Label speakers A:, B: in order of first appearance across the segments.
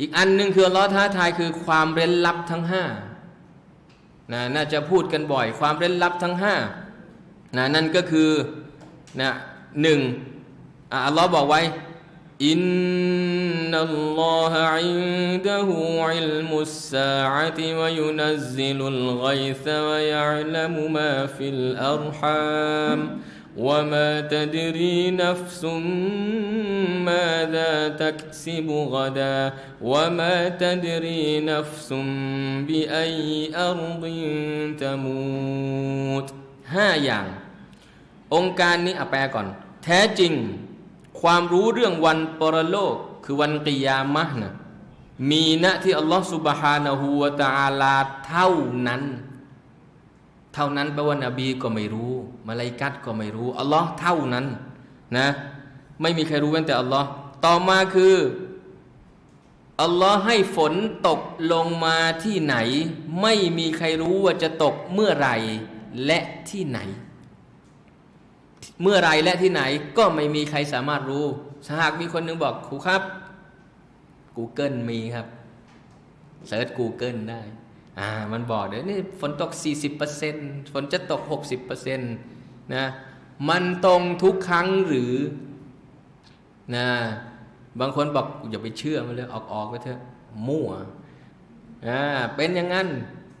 A: อีกอันหนึ่งคือลลอท้าทายคือความเร้นลับทั้งห้านะน่าจะพูดกันบ่อยความเร้นลับทั้งห้านะนั่นก็คือนะหนึ่งอัลลอฮ์บอกไว้อินนัลลอฮะอินดะฮูอิลมุสซาอะติวะยุนัซซิลุลฆอยซะวะยะอ์ละมุมาฟิลอัรฮาม وما تدري نفس ماذا تكسب غدا وما تدري نفس بأي أرض تموت ห้าอย่าง องค์การนี้อะแปลก่อน แท้จริง ความรู้เรื่องวันปรโลก คือวันกิยามะห์นะมีณที่อัลลอฮฺสุบฮานะฮูวะตะอาลาเท่านั้น เท่านั้นแปลว่านบีก็ไม่รู้มาลาอิกัดก็ไม่รู้อัลลอฮ์เท่านั้นนะไม่มีใครรู้เว้นแต่อัลลอฮ์ต่อมาคืออัลลอฮ์ให้ฝนตกลงมาที่ไหน ไม่มีใครรู้ว่าจะตกเมื่อไหร่และที่ไหน เมื่อไรและที่ไหนก็ไม่มีใครสามารถรู้หากมีคนหนึงบอกครูครับ Google มีครับเซิร์ช Google ได้ อ่ามันบอกเดี๋ยวนี่ฝนตก 40%ฝนจะตก 60%นะมันตรงทุกครั้งหรือนะบางคนบอกอย่าไปเชื่อมันเลยออกออกไปเถอะมั่วอ่าเป็นอย่างนั้น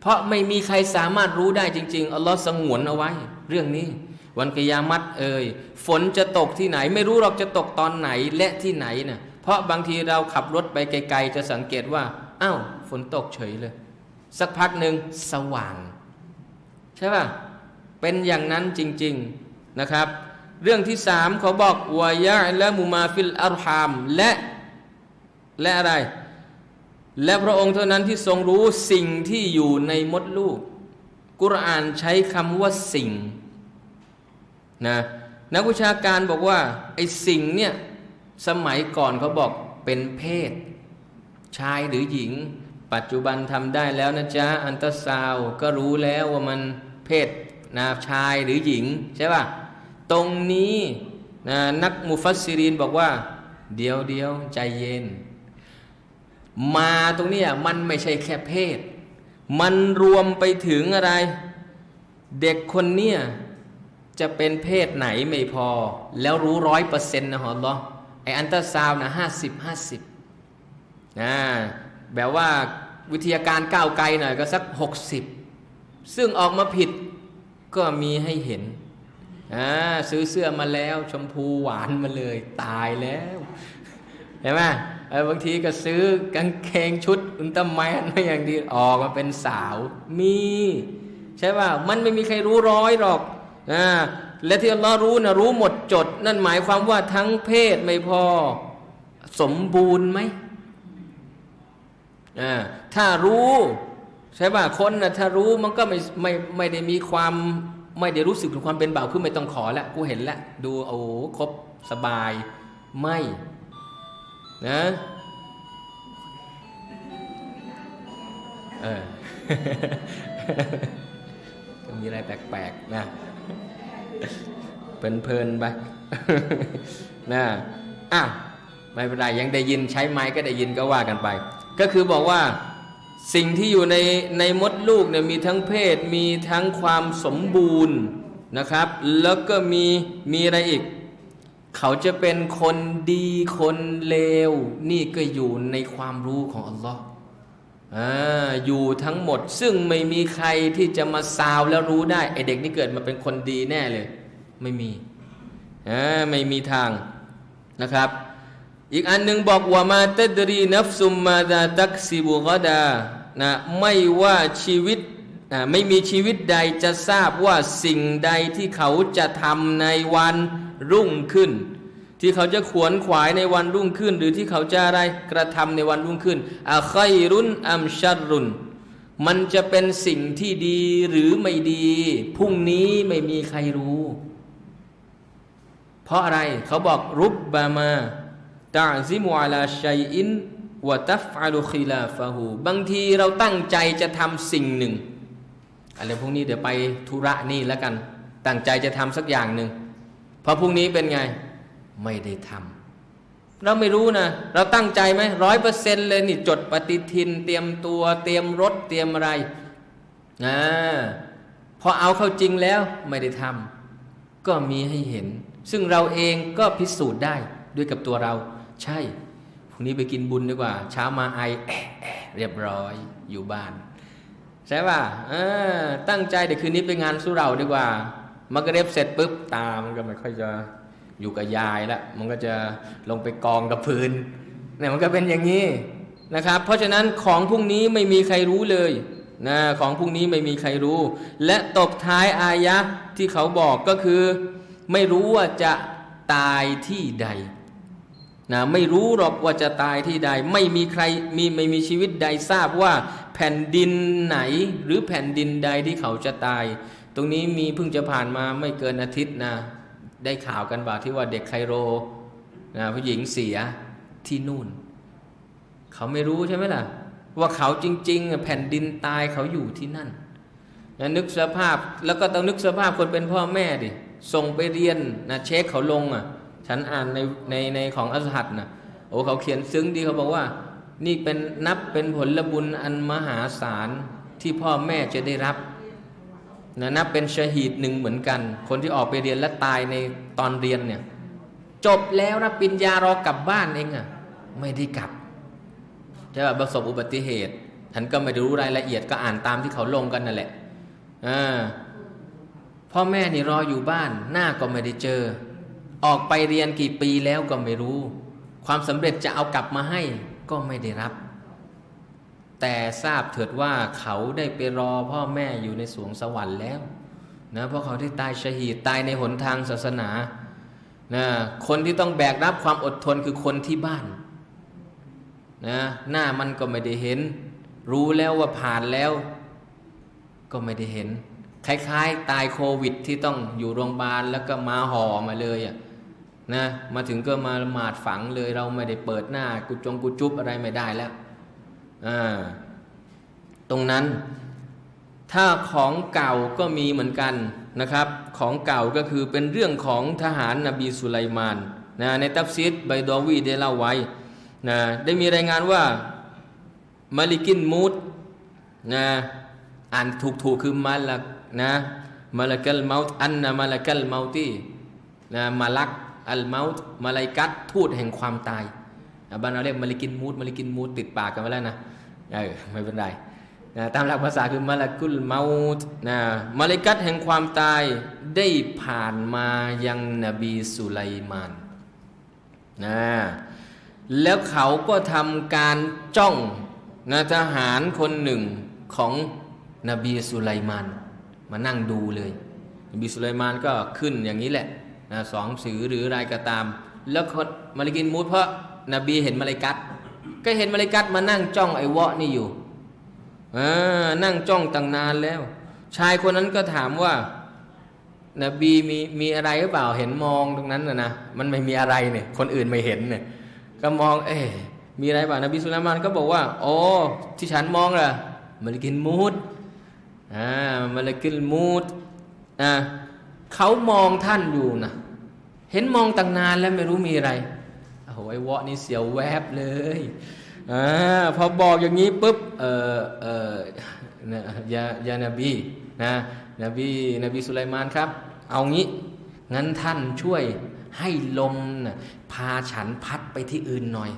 A: เพราะไม่มีใครสามารถรู้ได้จริงๆอัลลอฮ์สงวนเอาไว้ เรื่องนี้ วันกิยามัตเอ่ยฝนจะตกที่ไหน ไม่รู้หรอกจะตกตอนไหนและที่ไหนนะ่ะเพราะบางทีเราขับรถไปไกล ๆ จะสังเกตว่าอ้าวฝนตกเฉยเลย สักพักหนึ่งสว่าง ใช่ป่ะ เป็นอย่างนั้นจริง ๆนะครับ เรื่องที่สามเขาบอกวายะและมุมาฟิลอัลฮามและและอะไร และพระองค์เท่านั้นที่ทรงรู้สิ่งที่อยู่ในมดลูก กุรอานใช้คำว่าสิ่งนะนักวิชาการบอกว่าไอ้สิ่งเนี่ยสมัยก่อนเขาบอกเป็นเพศ ชายหรือหญิง ปัจจุบันทำได้แล้วนะจ๊ะอันตราซาวก็รู้แล้วว่ามันเพศนะชายหรือหญิงใช่ป่ะตรงนี้นะนักมุฟัสซิรินบอกว่า เดียวเดียวใจเย็น มาตรงนี้มันไม่ใช่แค่เพศ มันรวมไปถึงอะไร เด็กคนเนี้ยจะเป็นเพศไหนไม่พอ แล้วรู้ร้อยเปอร์เซ็นต์นะฮะลอไออันตราซาวน์นะห้าสิบห้าสิบนะ แบบว่าวิทยาการก้าวไกลหน่อยก็สักหกสิบซึ่งออกมาผิดก็มีให้เห็นอ่าซื้อเสื้อมาแล้วชมพูหวานมาเลยตายแล้วเห็นไหมบางทีก็ซื้อกางเกงชุดอุลตร้าแมนมาอย่างดีออกมาเป็นสาวมี ใช่ป่ะมันไม่มีใครรู้ร้อยหรอกนะและที่อัลลอฮ์รู้นะรู้หมดจด นั่นหมายความว่าทั้งเพศไม่พอ สมบูรณ์ไหม ถ้ารู้ใช่ป่ะคนนะถ้ารู้มันก็ไม่ไม่ไม่ได้มีความไม่ได้รู้สึกถึงความเป็นบ่าวคือไม่ต้องขอแล้วกูเห็นแล้วดูโอ้ครบสบายไม่นะเออมีอะไรแปลกๆนะเพลินๆไปนะอะไม่เป็นไรยังได้ยินใช้ไม้ก็ได้ยินก็ว่ากันไป ก็คือบอกว่าสิ่งที่อยู่ในในมดลูกเนี่ยมีทั้งเพศมีทั้งความสมบูรณ์นะครับ แล้วก็มีมีอะไรอีก เขาจะเป็นคนดีคนเลว นี่ก็อยู่ในความรู้ของอัลลอฮ์อยู่ทั้งหมด ซึ่งไม่มีใครที่จะมาซาวแล้วรู้ได้ไอเด็กนี่เกิดมาเป็นคนดีแน่เลย ไม่มีไม่มีทางนะครับ อีกอันหนึ่งบอกว่ามาตดรีนัฟซุมมาดาตักซิบุกดานะไม่ว่าชีวิตนะไม่มีชีวิตใดจะทราบว่าสิ่งใดที่เขาจะทำในวันรุ่งขึ้น ที่เขาจะขวนขวายในวันรุ่งขึ้น หรือที่เขาจะอะไรกระทำในวันรุ่งขึ้นอาครุนอัมชัรุนมันจะเป็นสิ่งที่ดีหรือไม่ดีพรุ่งนี้ไม่มีใครรู้ เพราะอะไรเขาบอกรุบบามา ตาซิมวาลาชัยอินวะตัฟอาลุคิลาฟะฮูบางทีเราตั้งใจจะทำสิ่งหนึ่งอะไรพวกนี้เดี๋ยวไปธุระนี่แล้วกัน ตั้งใจจะทำสักอย่างหนึ่งพอพรุ่งนี้เป็นไงไม่ได้ทเราไม่รู้นะ เราตั้งใจไหมร้อยเปอร์เซ็นต์เลยนี่จดปฏิทิน เตรียมตัวเตรียมรถเตรียมอะไรนะพอเอาเข้าจริงแล้วไม่ได้ทำก็มีให้เห็น ซึ่งเราเองก็พิสูจน์ได้ด้วยกับตัวเรา ใช่พรุ่งนี้ไปกินบุญดีกว่า เช้ามาไอแอะแอะเรียบร้อยอยู่บ้าน ใช่ป่ะเออตั้งใจเดี๋ยวคืนนี้ไปงานสุเราดีกว่ามันก็เรียบเสร็จปุ๊บตามันก็ไม่ค่อยจะอยู่กับยายละมันก็จะลงไปกองกับพื้นเนี่ยมันก็เป็นอย่างนี้นะครับ เพราะฉะนั้นของพรุ่งนี้ไม่มีใครรู้เลยนะของพรุ่งนี้ไม่มีใครรู้ และตบท้ายอายะที่เขาบอกก็คือ ไม่รู้ว่าจะตายที่ใด นะไม่รู้หรอกว่าจะตายที่ใด ไม่มีใครมีไม่มีชีวิตใดทราบว่าแผ่นดินไหนหรือแผ่นดินใดที่เขาจะตาย ตรงนี้มีเพิ่งจะผ่านมาไม่เกินอาทิตย์นะ ได้ข่าวกันบ่าที่ว่าเด็กไคโรนะผู้หญิงเสียที่นู่น เขาไม่รู้ใช่ไหมล่ะ ว่าเขาจริง ๆ แผ่นดินตายเขาอยู่ที่นั่นนะนึกสภาพแล้วก็ต้องนึกสภาพคนเป็นพ่อแม่ดิส่งไปเรียนนะเช็คเขาลงอะ ฉันอ่านในในในของอัสหัดนะโอ้เขาเขียนซึ้งดีเขาบอกว่า นี่เป็นนับเป็นผลบุญอันมหาศาลที่พ่อแม่จะได้รับนะนับเป็นชหีดหนึ่งเหมือนกัน คนที่ออกไปเรียนและตายในตอนเรียนเนี่ยจบแล้วรับปริญญารอกลับบ้านเองอะไม่ได้กลับใช่ป่ะประสบอุบัติเหตุฉันก็ไม่รู้รายละเอียดก็อ่านตามที่เขาลงกันนั่นแหละอ่าพ่อแม่นี่รออยู่บ้าน หน้าก็ไม่ได้เจอ ออกไปเรียนกี่ปีแล้วก็ไม่รู้ ความสำเร็จจะเอากลับมาให้ก็ไม่ได้รับ แต่ทราบเถิดว่าเขาได้ไปรอพ่อแม่อยู่ในสวงสวรรค์แล้วนะเพราะเขาได้ตายชหีดตายในหนทางศาสนานะคนที่ต้องแบกรับความอดทนคือคนที่บ้านนะหน้ามันก็ไม่ได้เห็น รู้แล้วว่าผ่านแล้ว ก็ไม่ได้เห็น คล้าย ๆ ตายโควิดที่ต้องอยู่โรงพยาบาลแล้วก็มาห่อมาเลยอะ นะมาถึงก็มาละหมาดฝังเลยเราไม่ได้เปิดหน้ากุจงกุจุบอะไรไม่ได้แล้วอ่าตรงนั้น ถ้าของเก่าก็มีเหมือนกันนะครับ ของเก่าก็คือเป็นเรื่องของทหารนบีสุไลมานนะในตัฟซีดไบดอวีได้เล่าไว้นะได้มีรายงานว่ามาลิกินมูดนะอ่านถูกๆคือมาลักนะมาลักัลเมาต์อันนะมาลักัลเมาตีนะมาลัก อัลเมาต์มาลายกัตทูตแห่งความตายบ้านเราเรียกมาลิกินมูดมาลิกินมูดติดปากกันไว้แล้วนะเออไม่เป็นไรนะตามหลักภาษาคือมาลากุลเมาต์นะมาลากัตแห่งความตายได้ผ่านมายังนบีสุไลมานนะแล้วเขาก็ทำการจ้องนะทหารคนหนึ่งของนบีสุไลมาน มานั่งดูเลย นบีสุไลมานก็ขึ้นอย่างนี้แหละ นะสองสือหรืออะไรก็ตาม แล้วคนมาลิกินมูดเพราะนบีเห็นมาลากัตก็เห็นมาลากัตมานั่งจ้องไอ้วะนี่อยู่นั่งจ้องตั้งนานแล้ว ชายคนนั้นก็ถามว่านบีมีมีอะไรหรือเปล่าเห็นมองตรงนั้นนะนะมันไม่มีอะไรเนี่ย คนอื่นไม่เห็นเนี่ยก็มอง เอ๊มีอะไรบ้างนบีสุลต่านก็บอกว่า โอ้ที่ฉันมองล่ะมาลกินมูดอ่ามาลกินมูดอ่าเขามองท่านอยู่นะ เห็นมองตั้งนานแล้วไม่รู้มีอะไรโอ้โหไอ้วะนี่เสียวแวบเลยอ่าพอบอกอย่างนี้ปุ๊บเออเออยายานบีนะนบีนบีสุไลมานครับ เอางี้ งั้นท่านช่วยให้ลมนะพาฉันพัดไปที่อื่นหน่อย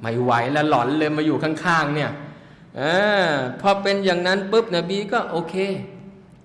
A: ไม่ไหวแล้วหลอนเลยมาอยู่ข้างๆเนี่ยอพอเป็นอย่างนั้นปุ๊บนบีก็โอเค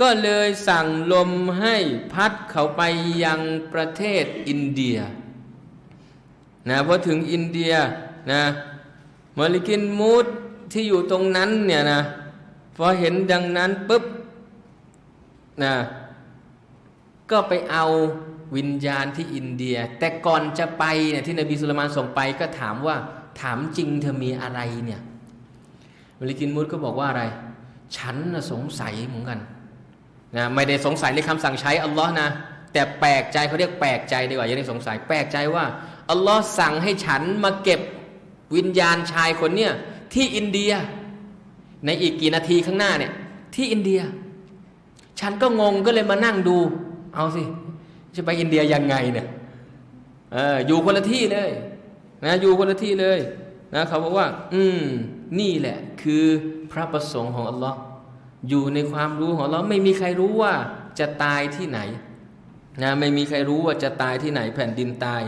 A: ก็เลยสั่งลมให้พัดเขาไปยังประเทศอินเดียนะพอถึงอินเดียนะมาลิกินมูดที่อยู่ตรงนั้นเนี่ยนะพอเห็นดังนั้นปุ๊บนะก็ไปเอาวิญญาณที่อินเดีย แต่ก่อนจะไปเนี่ยที่นบีสุลต่านส่งไปก็ถามว่าถามจริงเธอมีอะไรเนี่ยมาลิกินมูดก็บอกว่าอะไร ฉันนะสงสัยเหมือนกัน นะไม่ได้สงสัยในคำสั่งใช้อัลลอฮ์นะแต่แปลกใจเขาเรียกแปลกใจดีกว่าอย่าได้สงสัยแปลกใจว่าอัลลอฮ์สั่งให้ฉันมาเก็บวิญญาณชายคนเนี่ยที่อินเดีย ในอีกกี่นาทีข้างหน้าเนี่ยที่อินเดีย ฉันก็งงก็เลยมานั่งดู เอาสิจะไปอินเดียยังไงเนี่ยอออยู่คนละที่เลยนะอยู่คนละที่เลยนะเขาบอกว่า อืมนี่แหละ คือพระประสงค์ของอัลลอฮ์ อยู่ในความรู้ของอัลลอฮ์ไม่มีใครรู้ว่าจะตายที่ไหนนะไม่มีใครรู้ว่าจะตายที่ไหนแผ่นดินตาย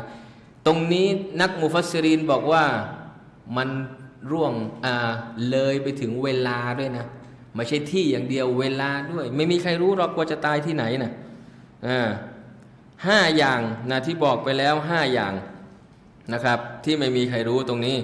A: ตรงนี้นักมุฟัสซิรินบอกว่ามันร่วงเลยไปถึงเวลาด้วยนะไม่ใช่ที่อย่างเดียวเวลาด้วย ไม่มีใครรู้หรอกว่าจะตายที่ไหนนะอ่าห้าอย่างนะที่บอกไปแล้วห้าอย่างนะครับ ที่ไม่มีใครรู้ตรงนี้